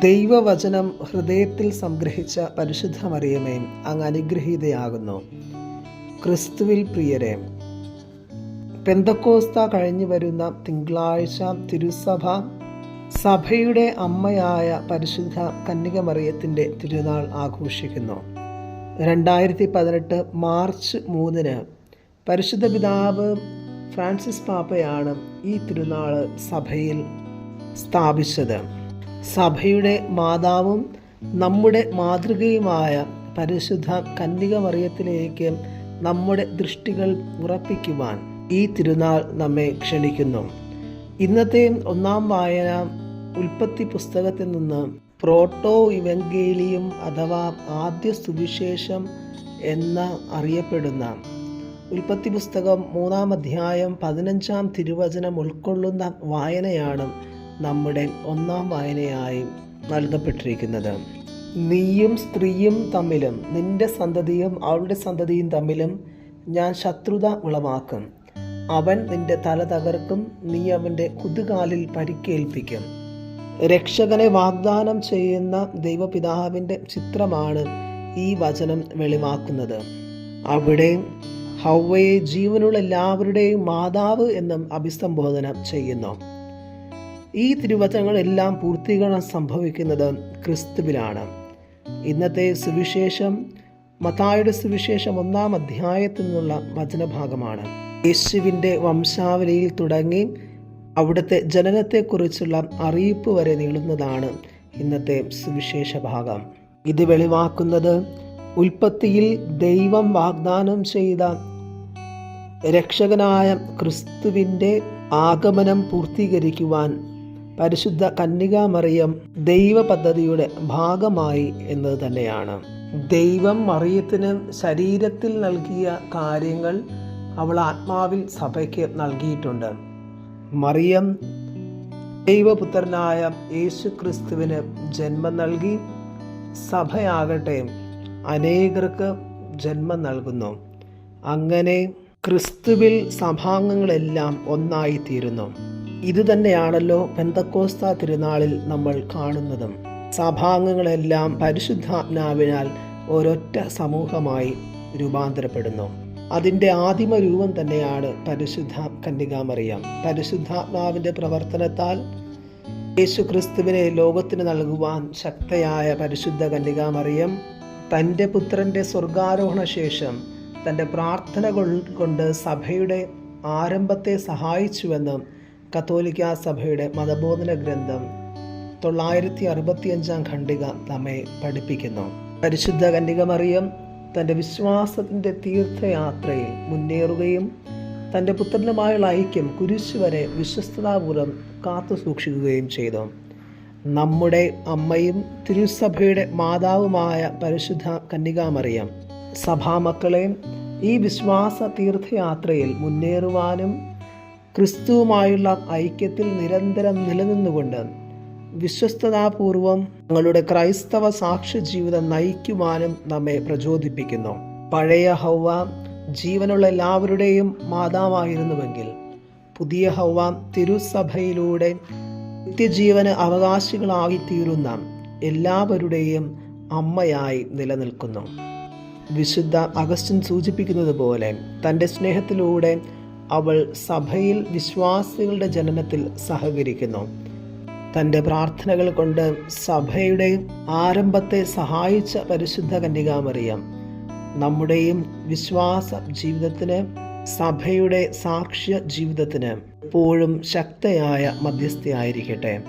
ദൈവവചനം ഹൃദയത്തിൽ സംഗ്രഹിച്ച പരിശുദ്ധ മറിയമേ അങ്ങ് അനുഗ്രഹീതയാകുന്നു. ക്രിസ്തുവിൽ പ്രിയരെ പെന്തക്കോസ്ത കഴിഞ്ഞു വരുന്ന തിങ്കളാഴ്ച തിരുസഭ സഭയുടെ അമ്മയായ പരിശുദ്ധ കന്യക മറിയത്തിന്റെ തിരുനാൾ ആഘോഷിക്കുന്നു. രണ്ടായിരത്തി പതിനെട്ട് മാർച്ച് മൂന്നിന് പരിശുദ്ധ പിതാവ് ഫ്രാൻസിസ് പാപ്പയാണ് ഈ തിരുനാൾ സഭയിൽ സ്ഥാപിച്ചത്. സഭയുടെ മാതാവും നമ്മുടെ മാതൃകയുമായ പരിശുദ്ധ കന്യക മറിയത്തിലേക്ക് നമ്മുടെ ദൃഷ്ടികൾ ഉറപ്പിക്കുവാൻ ഈ തിരുനാൾ നമ്മെ ക്ഷണിക്കുന്നു. ഇന്നത്തെ ഒന്നാം വായന ഉൽപ്പത്തി പുസ്തകത്തിൽ നിന്ന് പ്രോട്ടോ ഇവങ്കേലിയും അഥവാ ആദ്യ സുവിശേഷം എന്ന് അറിയപ്പെടുന്ന ഉൽപ്പത്തി പുസ്തകം മൂന്നാം അധ്യായം പതിനഞ്ചാം തിരുവചനം ഉൾക്കൊള്ളുന്ന വായനയാണ് നമ്മുടെ ഒന്നാം വായനയായി നൽകപ്പെട്ടിരിക്കുന്നത്. നീയും സ്ത്രീയും തമ്മിലും നിന്റെ സന്തതിയും അവളുടെ സന്തതിയും തമ്മിലും ഞാൻ ശത്രുത ഉളവാക്കും. അവൻ നിന്റെ തല തകർക്കും നീ അവന്റെ കുതുകാലിൽ പരിക്കേൽപ്പിക്കും. രക്ഷകനെ വാഗ്ദാനം ചെയ്യുന്ന ദൈവപിതാവിന്റെ ചിത്രമാണ് ഈ വചനം വെളിവാക്കുന്നത്. അവിടെ ഹൗവയെ ജീവനുള്ള എല്ലാവരുടെയും മാതാവ് എന്നും അഭിസംബോധന ചെയ്യുന്നു. ഈ തിരുവചനങ്ങളെല്ലാം പൂർത്തീകരണം സംഭവിക്കുന്നത് ക്രിസ്തുവിലാണ്. ഇന്നത്തെ സുവിശേഷം മത്തായുടെ സുവിശേഷം ഒന്നാം അധ്യായത്തിൽ നിന്നുള്ള വചനഭാഗമാണ്. യേശുവിന്റെ വംശാവലിയിൽ തുടങ്ങി അവിടുത്തെ ജനനത്തെക്കുറിച്ചുള്ള അറിയിപ്പ് വരെ നീളുന്നതാണ് ഇന്നത്തെ സുവിശേഷ ഭാഗം. ഇത് വെളിവാക്കുന്നത് ഉൽപ്പത്തിയിൽ ദൈവം വാഗ്ദാനം ചെയ്ത രക്ഷകനായ ക്രിസ്തുവിന്റെ ആഗമനം പൂർത്തീകരിക്കുവാൻ പരിശുദ്ധ കന്യകാമറിയം ദൈവ പദ്ധതിയുടെ ഭാഗമായി എന്നത് തന്നെയാണ്. ദൈവം മറിയത്തിന് ശരീരത്തിൽ നൽകിയ കാര്യങ്ങൾ അവൾ ആത്മാവിൽ സഭയ്ക്ക് നൽകിയിട്ടുണ്ട്. മറിയം ദൈവപുത്രനായ യേശു ക്രിസ്തുവിന് ജന്മം നൽകി സഭയാകട്ടെ അനേകർക്ക് ജന്മം നൽകുന്നു. അങ്ങനെ ക്രിസ്തുവിൽ സഭാംഗങ്ങളെല്ലാം ഒന്നായിത്തീരുന്നു. ഇതുതന്നെയാണല്ലോ പെന്തക്കോസ്ത തിരുനാളിൽ നമ്മൾ കാണുന്നതും. സഭാംഗങ്ങളെല്ലാം പരിശുദ്ധാത്മാവിനാൽ ഒരൊറ്റ സമൂഹമായി രൂപാന്തരപ്പെടുന്നു. അതിന്റെ ആദിമ രൂപം തന്നെയാണ് പരിശുദ്ധ കന്യകാമറിയാം. പരിശുദ്ധാത്മാവിന്റെ പ്രവർത്തനത്താൽ യേശു ക്രിസ്തുവിനെ ലോകത്തിന് നൽകുവാൻ ശക്തയായ പരിശുദ്ധ കന്യകാമറിയം തന്റെ പുത്രന്റെ സ്വർഗാരോഹണ ശേഷം തന്റെ പ്രാർത്ഥനകൾ കൊണ്ട് സഭയുടെ ആരംഭത്തെ സഹായിച്ചുവെന്ന് കത്തോലിക്ക സഭയുടെ മതബോധന ഗ്രന്ഥം തൊള്ളായിരത്തി അറുപത്തിയഞ്ചാം ഖണ്ഡിക നമ്മെ പഠിപ്പിക്കുന്നു. പരിശുദ്ധ കന്യകമറിയം തന്റെ വിശ്വാസത്തിന്റെ തീർത്ഥയാത്രയിൽ മുന്നേറുകയും തന്റെ പുത്രനുമായുള്ള ഐക്യം കുരിശു വരെ വിശ്വസ്തതാപൂർവം കാത്തു സൂക്ഷിക്കുകയും ചെയ്തു. നമ്മുടെ അമ്മയും തിരുസഭയുടെ മാതാവുമായ പരിശുദ്ധ കന്യകാമറിയം സഭാമക്കളെ ഈ വിശ്വാസ തീർത്ഥയാത്രയിൽ മുന്നേറുവാനും ക്രിസ്തുവുമായുള്ള ഐക്യത്തിൽ നിരന്തരം നിലനിന്നുകൊണ്ട് വിശ്വസ്തതാപൂർവം ഞങ്ങളുടെ ക്രൈസ്തവ സാക്ഷ്യ ജീവിതം നയിക്കുവാനും നമ്മെ പ്രചോദിപ്പിക്കുന്നു. പഴയ ഹൗവ ജീവനുള്ള എല്ലാവരുടെയും മാതാവായിരുന്നുവെങ്കിൽ പുതിയ ഹൗവ തിരുസഭയിലൂടെ നിത്യജീവന് അവകാശികളായി തീരുന്ന എല്ലാവരുടെയും അമ്മയായി നിലനിൽക്കുന്നു. വിശുദ്ധ അഗസ്റ്റിൻ സൂചിപ്പിക്കുന്നത് പോലെ തന്റെ സ്നേഹത്തിലൂടെ അവൾ സഭയിൽ വിശ്വാസികളുടെ ജനനത്തിൽ സഹകരിക്കുന്നു. തന്റെ പ്രാർത്ഥനകൾ കൊണ്ട് സഭയുടെ ആരംഭത്തെ സഹായിച്ച പരിശുദ്ധ കന്യകാമറിയം നമ്മുടെയും വിശ്വാസ ജീവിതത്തിന് സഭയുടെ സാക്ഷ്യ ജീവിതത്തിന് എപ്പോഴും ശക്തയായ മധ്യസ്ഥയായിരിക്കട്ടെ.